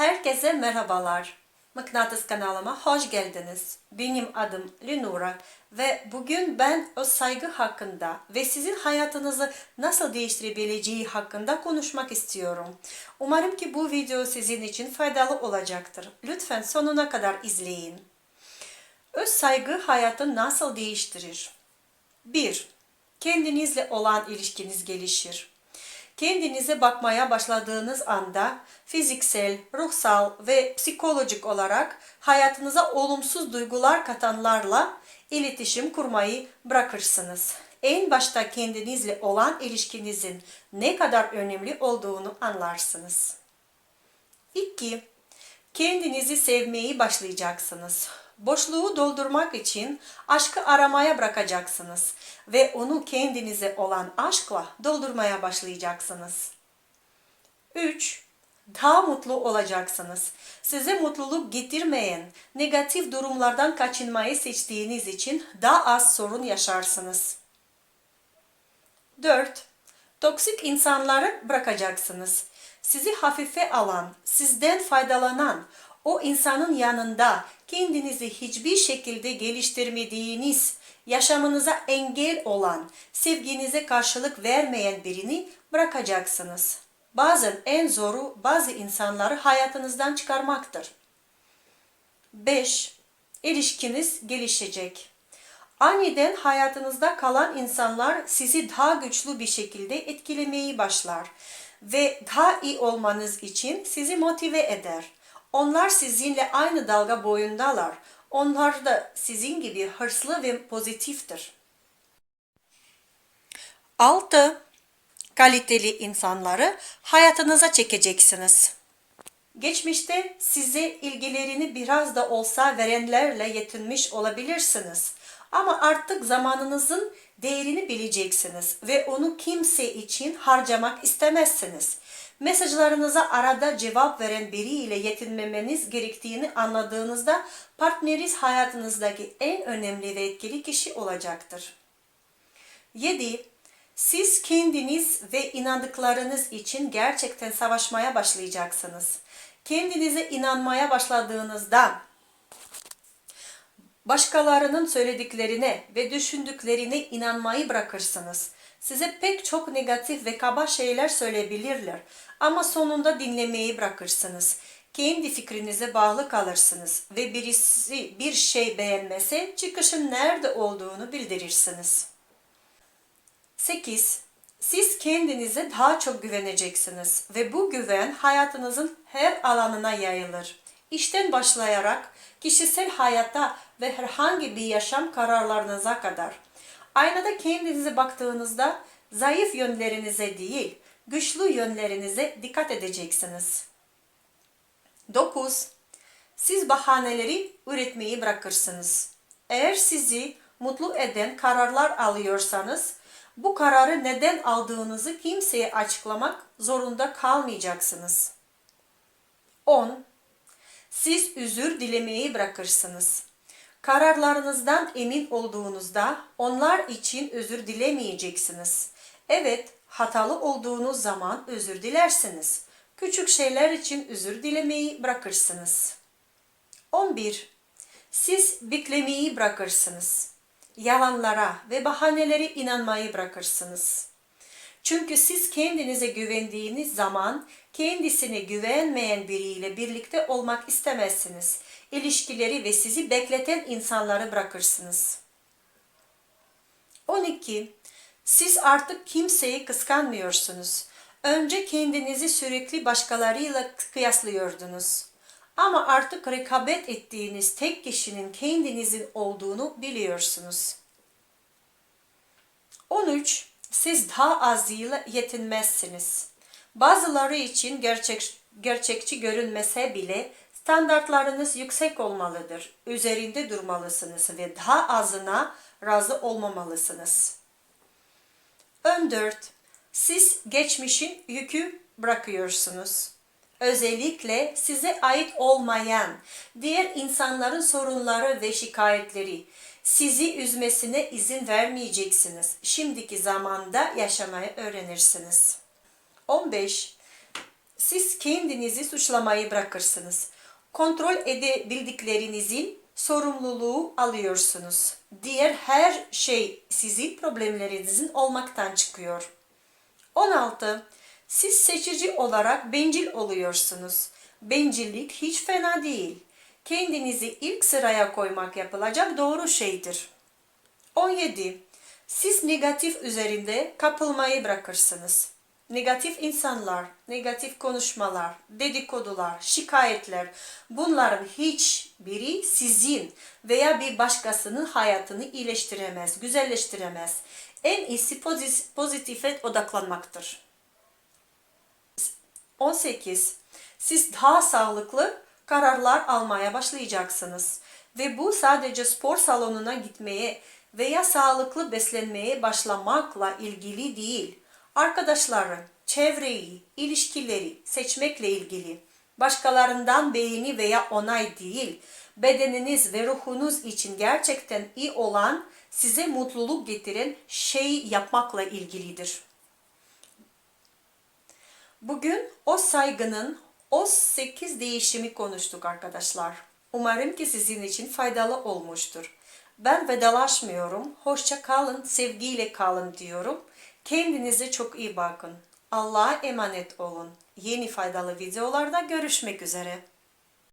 Herkese merhabalar. Mıknatıs kanalıma hoş geldiniz. Benim adım Linura ve bugün ben öz saygı hakkında ve sizin hayatınızı nasıl değiştirebileceği hakkında konuşmak istiyorum. Umarım ki bu video sizin için faydalı olacaktır. Lütfen sonuna kadar izleyin. Öz saygı hayatı nasıl değiştirir? 1. Kendinizle olan ilişkiniz gelişir. Kendinize bakmaya başladığınız anda fiziksel, ruhsal ve psikolojik olarak hayatınıza olumsuz duygular katanlarla iletişim kurmayı bırakırsınız. En başta kendinizle olan ilişkinizin ne kadar önemli olduğunu anlarsınız. 2. Kendinizi sevmeyi başlayacaksınız. Boşluğu doldurmak için aşkı aramaya bırakacaksınız ve onu kendinize olan aşkla doldurmaya başlayacaksınız. 3. Daha mutlu olacaksınız. Size mutluluk getirmeyen negatif durumlardan kaçınmayı seçtiğiniz için daha az sorun yaşarsınız. 4. Toksik insanları bırakacaksınız. Sizi hafife alan, sizden faydalanan, o insanın yanında kendinizi hiçbir şekilde geliştirmediğiniz, yaşamınıza engel olan, sevginize karşılık vermeyen birini bırakacaksınız. Bazen en zoru bazı insanları hayatınızdan çıkarmaktır. 5. İlişkiniz gelişecek. Aniden hayatınızda kalan insanlar sizi daha güçlü bir şekilde etkilemeyi başlar ve daha iyi olmanız için sizi motive eder. Onlar sizinle aynı dalga boyundalar. Onlar da sizin gibi hırslı ve pozitiftir. 6. Kaliteli insanları hayatınıza çekeceksiniz. Geçmişte size ilgilerini biraz da olsa verenlerle yetinmiş olabilirsiniz. Ama artık zamanınızın değerini bileceksiniz ve onu kimse için harcamak istemezsiniz. Mesajlarınıza arada cevap veren biriyle yetinmemeniz gerektiğini anladığınızda partneriniz hayatınızdaki en önemli ve etkili kişi olacaktır. 7. Siz kendiniz ve inandıklarınız için gerçekten savaşmaya başlayacaksınız. Kendinize inanmaya başladığınızda başkalarının söylediklerine ve düşündüklerine inanmayı bırakırsınız. Size pek çok negatif ve kaba şeyler söyleyebilirler ama sonunda dinlemeyi bırakırsınız. Kendi fikrinize bağlı kalırsınız ve birisi bir şey beğenmese çıkışın nerede olduğunu bildirirsiniz. 8. Siz kendinize daha çok güveneceksiniz ve bu güven hayatınızın her alanına yayılır. İşten başlayarak kişisel hayata ve herhangi bir yaşam kararlarınıza kadar. Aynada kendinize baktığınızda zayıf yönlerinize değil, güçlü yönlerinize dikkat edeceksiniz. 9. Siz bahaneleri üretmeyi bırakırsınız. Eğer sizi mutlu eden kararlar alıyorsanız, bu kararı neden aldığınızı kimseye açıklamak zorunda kalmayacaksınız. 10. Siz özür dilemeyi bırakırsınız. Kararlarınızdan emin olduğunuzda onlar için özür dilemeyeceksiniz. Evet, hatalı olduğunuz zaman özür dilersiniz. Küçük şeyler için özür dilemeyi bırakırsınız. 11. Siz beklemeyi bırakırsınız. Yalanlara ve bahanelere inanmayı bırakırsınız. Çünkü siz kendinize güvendiğiniz zaman kendisine güvenmeyen biriyle birlikte olmak istemezsiniz. İlişkileri ve sizi bekleten insanları bırakırsınız. 12. Siz artık kimseyi kıskanmıyorsunuz. Önce kendinizi sürekli başkalarıyla kıyaslıyordunuz. Ama artık rekabet ettiğiniz tek kişinin kendinizin olduğunu biliyorsunuz. 13. Siz daha azıyla yetinmezsiniz. Bazıları için gerçek, gerçekçi görünmese bile standartlarınız yüksek olmalıdır. Üzerinde durmalısınız ve daha azına razı olmamalısınız. 14. Siz geçmişin yükü bırakıyorsunuz. Özellikle size ait olmayan diğer insanların sorunları ve şikayetleri sizi üzmesine izin vermeyeceksiniz. Şimdiki zamanda yaşamayı öğrenirsiniz. 15. siz kendinizi suçlamayı bırakırsınız. Kontrol edebildiklerinizin sorumluluğu alıyorsunuz. Diğer her şey sizin problemlerinizin olmaktan çıkıyor. 16. Siz seçici olarak bencil oluyorsunuz. Bencillik hiç fena değil. Kendinizi ilk sıraya koymak yapılacak doğru şeydir. 17. Siz negatif üzerinde kapılmayı bırakırsınız. Negatif insanlar, negatif konuşmalar, dedikodular, şikayetler bunların hiçbiri sizin veya bir başkasının hayatını iyileştiremez, güzelleştiremez. En iyisi pozitif- pozitife odaklanmaktır. 18. Siz daha sağlıklı kararlar almaya başlayacaksınız. Ve bu sadece spor salonuna gitmeye veya sağlıklı beslenmeye başlamakla ilgili değil. Arkadaşları, çevreyi, ilişkileri seçmekle ilgili. Başkalarından beğeni veya onay değil. Bedeniniz ve ruhunuz için gerçekten iyi olan, size mutluluk getiren şey yapmakla ilgilidir. Bugün o saygının o 8 değişimi konuştuk arkadaşlar. Umarım ki sizin için faydalı olmuştur. Ben vedalaşmıyorum. Hoşça kalın, sevgiyle kalın diyorum. Kendinize çok iyi bakın. Allah'a emanet olun. Yeni faydalı videolarda görüşmek üzere.